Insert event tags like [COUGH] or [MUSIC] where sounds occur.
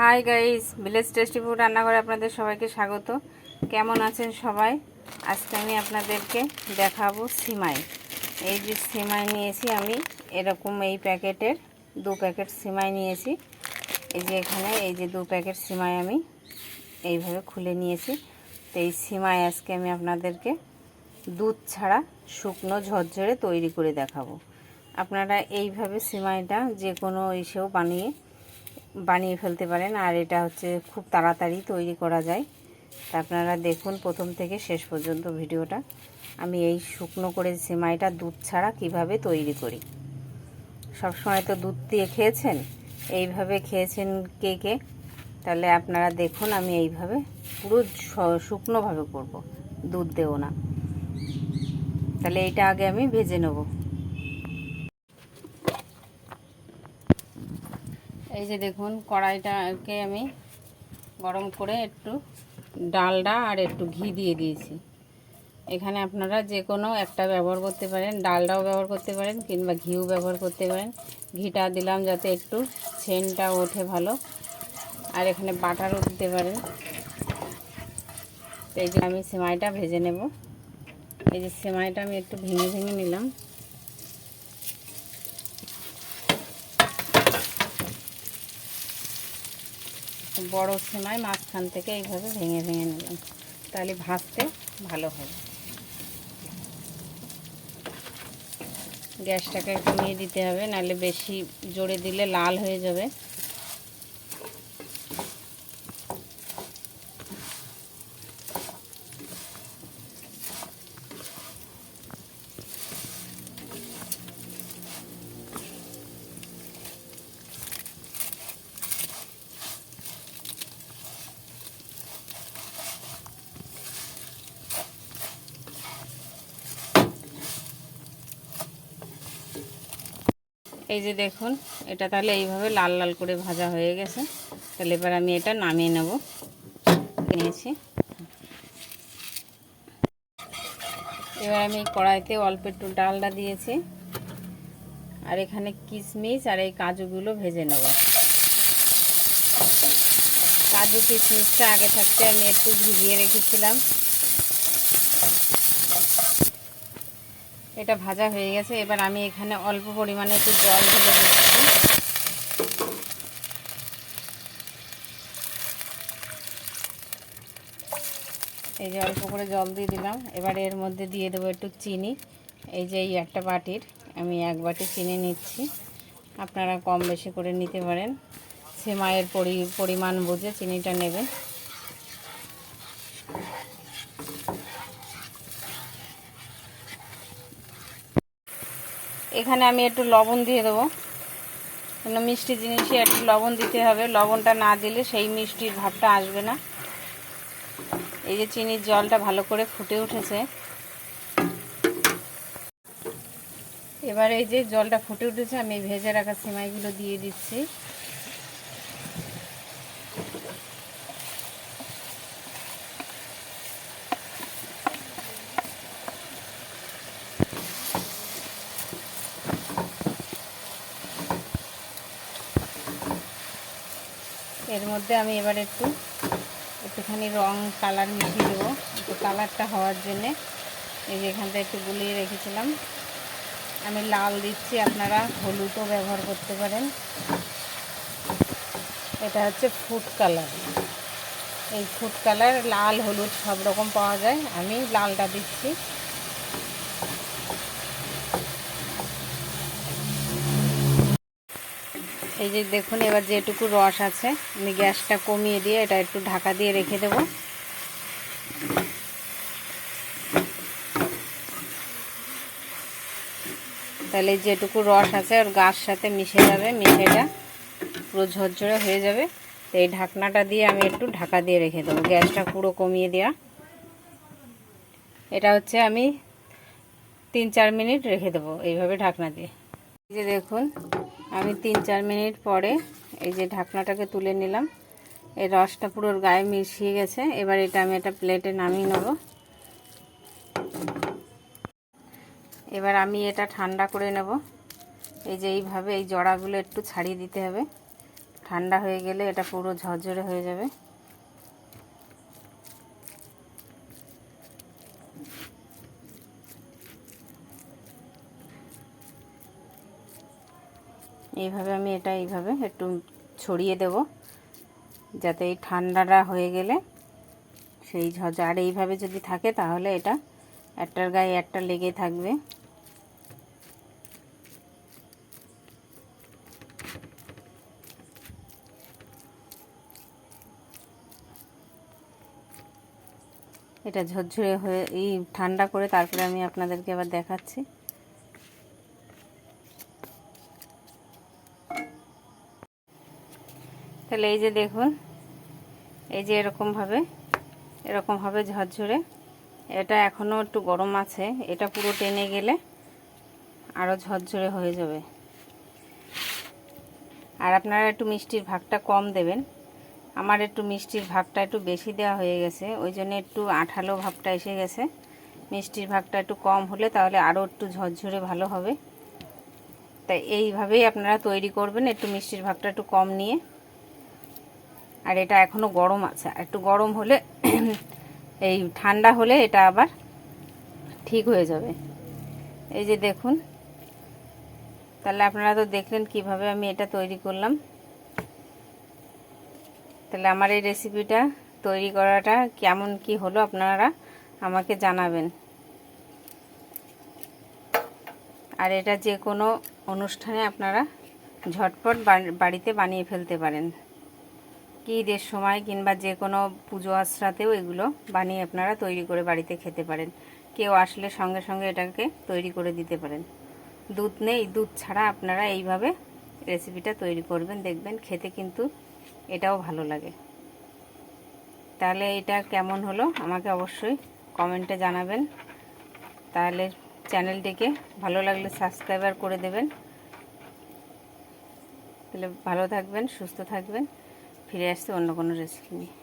Hi guys village tasty food রান্নাঘরে আপনাদের সবাইকে স্বাগত। কেমন আছেন সবাই? আজকে আমি আপনাদেরকে দেখাবো সিমাই। এই যে সিমাই নিয়েছি আমি, এরকম এই প্যাকেটের দু প্যাকেট সিমাই নিয়েছি। এই যে এখানে, এই যে দু প্যাকেট সিমাই আমি এইভাবে খুলে নিয়েছি। তো এই সিমাই আজকে আমি আপনাদেরকে দুধ ছাড়া শুকনো ঝরঝরে তৈরি করে দেখাবো। আপনারা এইভাবে সিমাইটা যে কোনো ইসেও বানিয়ে বানিয়ে ফেলতে পারেন। আর এটা হচ্ছে খুব তাড়াতাড়ি তৈরি করা যায়। তা আপনারা দেখুন প্রথম থেকে শেষ পর্যন্ত ভিডিওটা। আমি এই শুকনো করে সিমাইটা দুধ ছাড়া কীভাবে তৈরি করি? সব সময় তো দুধ দিয়ে খেয়েছেন? এইভাবে খেয়েছেন কে কে? তাহলে আপনারা দেখুন আমি এইভাবে পুরো শুকনোভাবে করব। দুধ দেবো না। তাহলে এইটা আগে আমি ভেজে নেব। এই যে দেখুন, কড়াইটাকে আমি গরম করে একটু ডালডা আর একটু ঘি দিয়ে দিয়েছি। এখানে আপনারা যে কোনো একটা ব্যবহার করতে পারেন, ডালডাও ব্যবহার করতে পারেন, কিংবা ঘিও ব্যবহার করতে পারেন। ঘিটা দিলাম যাতে একটু সেন্টটা ওঠে ভালো। আর এখানে বাটারও দিতে পারেন। এই যে আমি সেমাইটা ভেজে নেব। এই যে সেমাইটা আমি একটু ভেঙে ভেঙে নিলাম। বড় সেমাই মাঝখান থেকে এইভাবে ভেঙে ভেঙে নিলাম। তাহলে ভাজতে ভালো হবে। গ্যাসটাকে কমিয়ে দিতে হবে, নাহলে বেশি জোরে দিলে লাল হয়ে যাবে। এই যে দেখুন, এটা তাহলে এইভাবে লাল লাল করে ভাজা হয়ে গেছে। তাহলে এবার আমি এটা নামিয়ে নেব। নিয়েছি। এবার আমি কড়াইতে অল্প একটু ডালটা দিয়েছি। আর এখানে কিশমিশ আর এই কাজুগুলো ভেজে নেব। কাজু কিশমিশটা আগে থাকতে আমি একটু ভিজিয়ে রেখেছিলাম। এটা ভাজা হয়ে গেছে। এবার আমি এখানে অল্প পরিমাণে একটু জল ঢেলে দিচ্ছি। এই যে অল্প করে জল দিয়ে দিলাম। এবার এর মধ্যে দিয়ে দেবো একটু চিনি। এই যে এই একটা বাটির, আমি এক বাটি চিনি নিচ্ছি। আপনারা কম বেশি করে নিতে পারেন। সেমাইয়ের পরি, পরিমাণ বুঝে চিনিটা নেবেন। এখানে আমি একটু লবণ দিয়ে দেবো। কেন মিষ্টি জিনিসই একটু লবণ দিতে হবে। লবণটা না দিলে সেই মিষ্টির ভাবটা আসবে না। এই যে চিনির জলটা ভালো করে ফুটে উঠেছে। এবার এই যে জলটা ফুটে উঠেছে, আমি ভেজে রাখা সিমাইগুলো দিয়ে দিচ্ছি। এর মধ্যে আমি এবার একটু, একটুখানি রং কালার মিশিয়ে দেবো। একটু কালারটা হওয়ার জন্যে এই যে এখানটা একটু গুলিয়ে রেখেছিলাম। আমি লাল দিচ্ছি, আপনারা হলুদও ব্যবহার করতে পারেন। এটা হচ্ছে ফুড কালার। এই ফুড কালার, লাল, হলুদ সব রকম পাওয়া যায়। আমি লালটা দিচ্ছি। এই যে দেখুন, এবার যেটুকু রস আছে, আমি গ্যাসটা কমিয়ে দিয়ে এটা একটু ঢাকা দিয়ে রেখে দেব। তাহলে যেটুকু রস আছে, ওর গাছ সাথে মিশে যাবে মিশে এটা পুরো ঝরঝরে হয়ে যাবে। এই ঢাকনাটা দিয়ে আমি একটু ঢাকা দিয়ে রেখে দেবো, গ্যাসটা পুরো কমিয়ে দেওয়া। এটা হচ্ছে আমি তিন চার মিনিট রেখে দেবো, এইভাবে ঢাকনা দিয়ে। যে দেখুন আমি তিন চার মিনিট পরে এই যে ঢাকনাটাকে তুলে নিলাম। এই রসটা পুরো গায়ে মিশিয়ে গেছে। এবার এটা আমি একটা প্লেটে নামিয়ে নেব। এবার আমি এটা ঠান্ডা করে নেব। এই যে এইভাবে এই জড়াগুলো একটু ছাড়িয়ে দিতে হবে। ঠান্ডা হয়ে গেলে এটা পুরো ঝরঝরে হয়ে যাবে। এইভাবে আমি এটা এইভাবে একটু ছড়িয়ে দেব, যাতে এই ঠান্ডাটা হয়ে গেলে সেই ঝজ আর এইভাবে যদি থাকে তাহলে এটা একটার গায়ে একটা লেগে থাকবে। এটা ঝরঝরে হয়ে, এই ঠান্ডা করে তারপরে আমি আপনাদেরকে আবার দেখাচ্ছি। তাহলে এই যে দেখুন, এই যে এরকমভাবে এরকমভাবে ঝরঝরে। এটা এখনও একটু গরম আছে, এটা পুরো টেনে গেলে আরও ঝরঝরে হয়ে যাবে। আর আপনারা একটু মিষ্টির ভাগটা কম দেবেন। আমার একটু মিষ্টির ভাগটা একটু বেশি দেওয়া হয়ে গেছে, ওই জন্য একটু আঠালো ভাবটা এসে গেছে। মিষ্টির ভাগটা একটু কম হলে তাহলে আরও একটু ঝরঝরে ভালো হবে। তাই এইভাবেই আপনারা তৈরি করবেন, একটু মিষ্টির ভাগটা একটু কম নিয়ে। আর এটা এখনও গরম আছে। একটু গরম হলে, [CLEARS THROAT] এই ঠান্ডা হলে এটা আবার ঠিক হয়ে যাবে। এই যে দেখুন, তাহলে আপনারা তো দেখলেন কীভাবে আমি এটা তৈরি করলাম। তাহলে আমার এই রেসিপিটা তৈরি করাটা কেমন কি হলো আপনারা আমাকে জানাবেন। আর এটা যে কোনো অনুষ্ঠানে আপনারা ঝটপট বাড়িতে বানিয়ে ফেলতে পারেন। কি ঈদের সময় কিংবা যে কোনো পুজো আশ্রাতেও এগুলো বানিয়ে আপনারা তৈরি করে বাড়িতে খেতে পারেন। কেউ আসলে সঙ্গে সঙ্গে এটাকে তৈরি করে দিতে পারেন। দুধ নেই, দুধ ছাড়া আপনারা এইভাবে রেসিপিটা তৈরি করবেন, দেখবেন খেতে কিন্তু এটাও ভালো লাগে। তাহলে এটা কেমন হলো আমাকে অবশ্যই কমেন্টে জানাবেন। তাহলে চ্যানেলটিকে ভালো লাগলে সাবস্ক্রাইবার করে দেবেন। তাহলে ভালো থাকবেন, সুস্থ থাকবেন। ফিরে আসতে অন্য কোনো রেসিপি নিয়ে